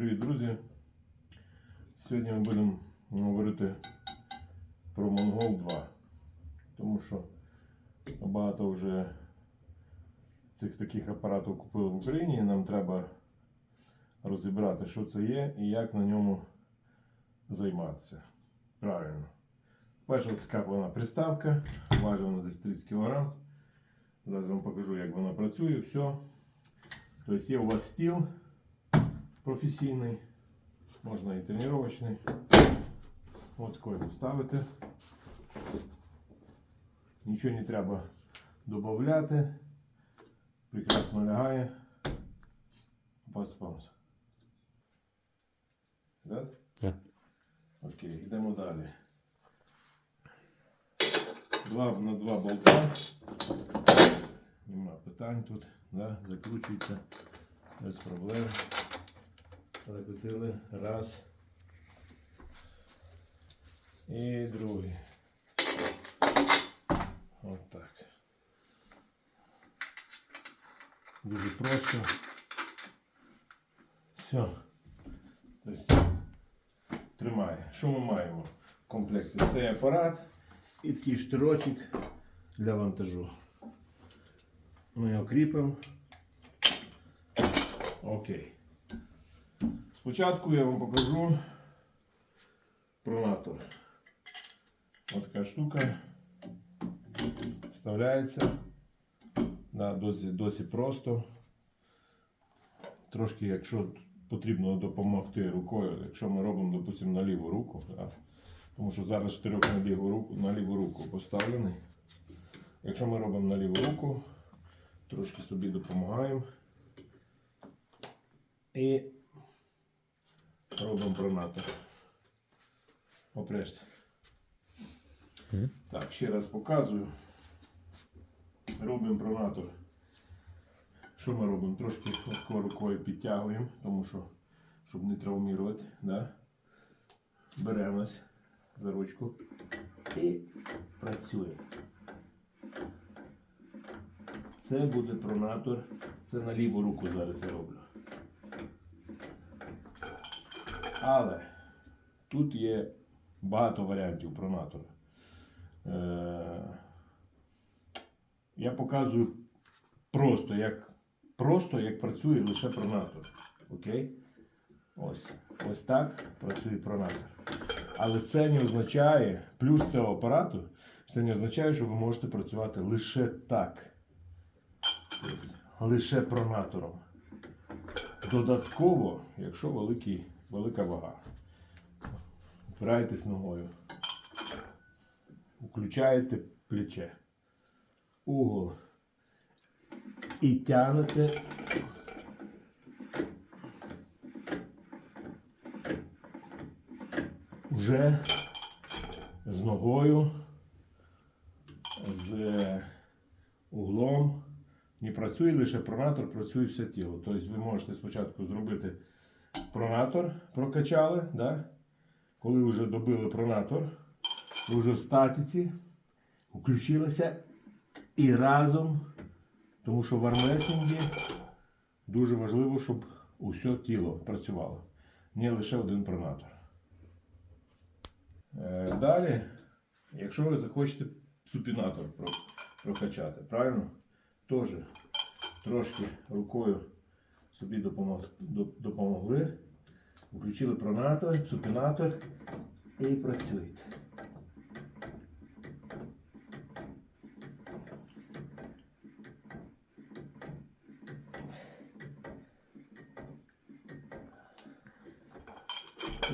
Привіт, друзі! Сьогодні ми будемо говорити про Монгол 2, тому що багато вже цих таких апаратів купили в Україні, і нам треба розібрати, що це є і як на ньому займатися. Правильно. Перша така вона приставка, важить вона десь 30 кг. Зараз вам покажу, як вона працює. Все. Тобто є у вас стіл професійний, можна і тренувачний. От такий поставити. Нічого не треба додати. Прекрасно лягає. Паспамс. Да? Так. Окей, йдемо далі. Два на два болта. Нема питань тут. Да? Закручується без проблем. Перекрутили. Раз. І другий. От так. Дуже просто. Все. Тобто тримає. Що ми маємо в комплекті? Цей апарат і такий штирочок для вантажу. Ми його кріпимо. Окей. Спочатку я вам покажу пронатор. Ось така штука. Вставляється. Да, досить, досить просто. Трошки, якщо потрібно допомогти рукою, якщо ми робимо, допустимо, на ліву руку, да, тому що зараз штирьок на ліву руку, на ліву руку поставлений. Якщо ми робимо на ліву руку, трошки собі допомагаємо. І робимо пронатор. Опрешті. Мгм. Так, ще раз показую. Робимо пронатор. Що ми робимо? Трошки легко рукою підтягуємо, тому що, щоб не травмувати. Да? Беремось за ручку і працюємо. Це буде пронатор. Це на ліву руку зараз я роблю. Але тут є багато варіантів пронатора. Е, я показую просто, як, просто, як працює лише пронатор. Окей? Ось. Ось так працює пронатор. Але це не означає, плюс цього апарату, це не означає, що ви можете працювати лише так. Лише пронатором. Додатково, якщо великий, велика вага. Впираєтесь ногою. Включаєте плече. Угол. І тягнете. Вже з ногою, з углом. Не працює лише пронатор, працює все тіло. Тобто ви можете спочатку зробити пронатор, прокачали, да? коли вже добили пронатор, вже в статиці, включилися і разом, тому що в армресінгі дуже важливо, щоб усе тіло працювало, не лише один пронатор. Е, Далі, якщо ви захочете супінатор прокачати, правильно? Теж трошки рукою собі допомог, допомогли. Включили пронатор, супінатор і працюєте.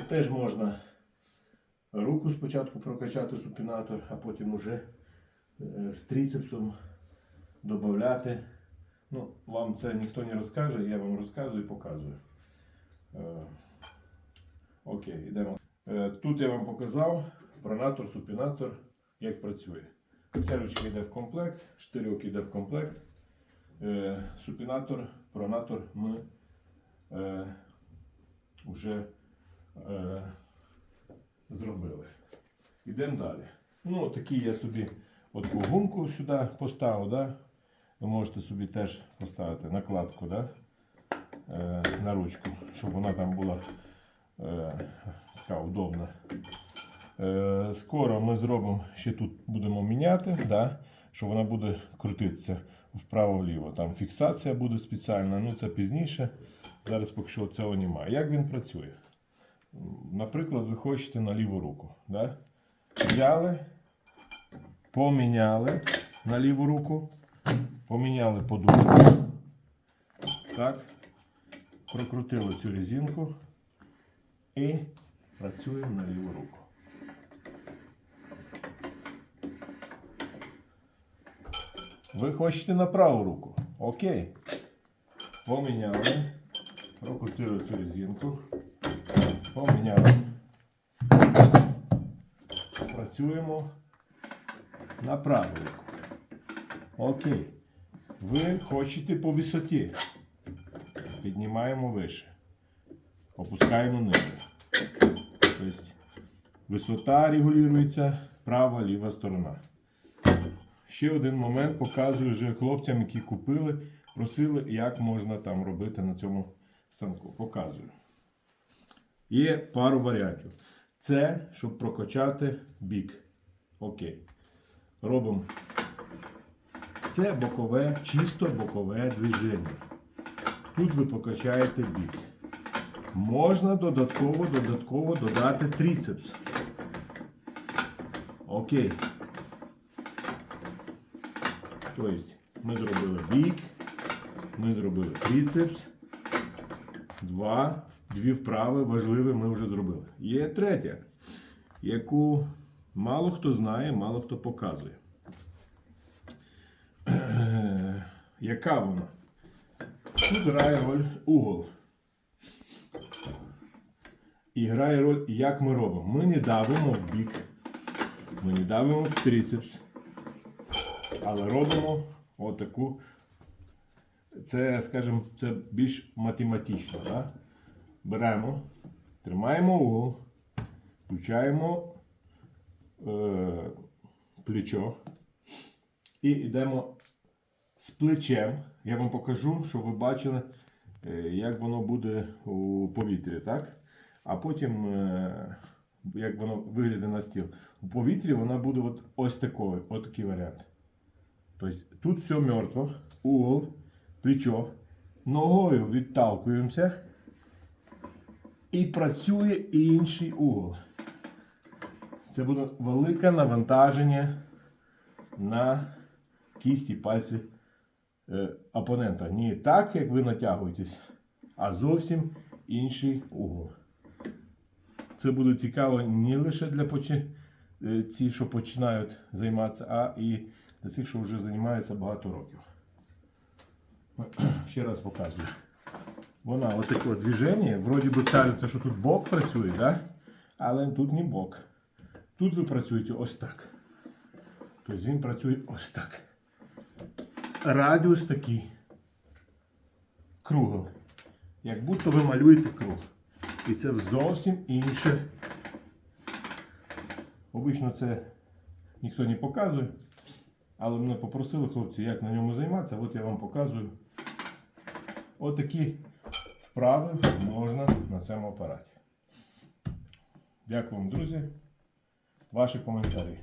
Теж можна руку спочатку прокачати супінатор, а потім уже е, з трицепсом додати. Ну, вам це ніхто не розкаже, я вам розказую і показую. Е, окей, йдемо. Е, тут я вам показав пронатор, супінатор, як працює. Ця ручка йде в комплект, штирьок йде в комплект. Е, супінатор, пронатор ми е, вже е, зробили. Йдемо далі. Ну, такий я собі от гумку сюди поставив, да? Ви можете собі теж поставити накладку да? е, на ручку, щоб вона там була е, така удобна. Е, скоро ми зробимо, ще тут будемо міняти, да, що вона буде крутитися вправо-вліво. Там фіксація буде спеціальна, ну це пізніше. Зараз поки що цього немає. Як він працює? Наприклад, ви хочете на ліву руку. Да? Взяли, поміняли на ліву руку, поміняли подушку. Так. Прокрутили цю резинку і працюємо на ліву руку. Ви хочете на праву руку. Окей. Поміняли. Прокрутили цю резинку. Поміняли. Працюємо на праву руку. Окей. Ви хочете по висоті. Піднімаємо вище. Опускаємо ниже. Тобто висота регулюється права, ліва сторона. Ще один момент показую вже хлопцям, які купили, просили, як можна там робити на цьому станку. Показую. Є пару варіантів. Це щоб прокачати бік. Окей. Робимо. Це бокове, чисто бокове движення. Тут ви покачаєте бік. Можна додатково, додатково додати трицепс. Окей. Тобто ми зробили бік, ми зробили трицепс. Два, дві вправи важливі ми вже зробили. Є третя, яку мало хто знає, мало хто показує. Яка вона? Тут грає роль угол. І грає роль, як ми робимо. Ми не давимо в бік, ми не давимо в трицепс, але робимо отаку. Це, скажімо, це більш математично. Да? Беремо, тримаємо угол, включаємо е, плечо і йдемо з плечем. Я вам покажу, щоб ви бачили, е, як воно буде у повітрі. Так? А потім, е, як воно виглядає на стіл. У повітрі вона буде от ось такою, от такий варіант. Тобто тут все мертво, угол, плечо. Ногою відталкуємося. І працює інший угол. Це буде велике навантаження на кісті пальці опонента. Не так, як ви натягуєтесь, а зовсім інший угол. Це буде цікаво не лише для е, ці, що починають займатися, а і для цих, що вже займаються багато років. Ще раз показую. Вона отаке от движення, вроді би кажеться, що тут бок працює, да? але тут не бок. Тут ви працюєте ось так. Тобто він працює ось так. Радіус такий. Кругл. Як будто ви малюєте круг. І це зовсім інше. Обично це ніхто не показує. Але мене попросили хлопці, як на ньому займатися. От я вам показую. Отакі вправи можна на цьому апараті. Дякую вам, друзі. Ваші коментарі.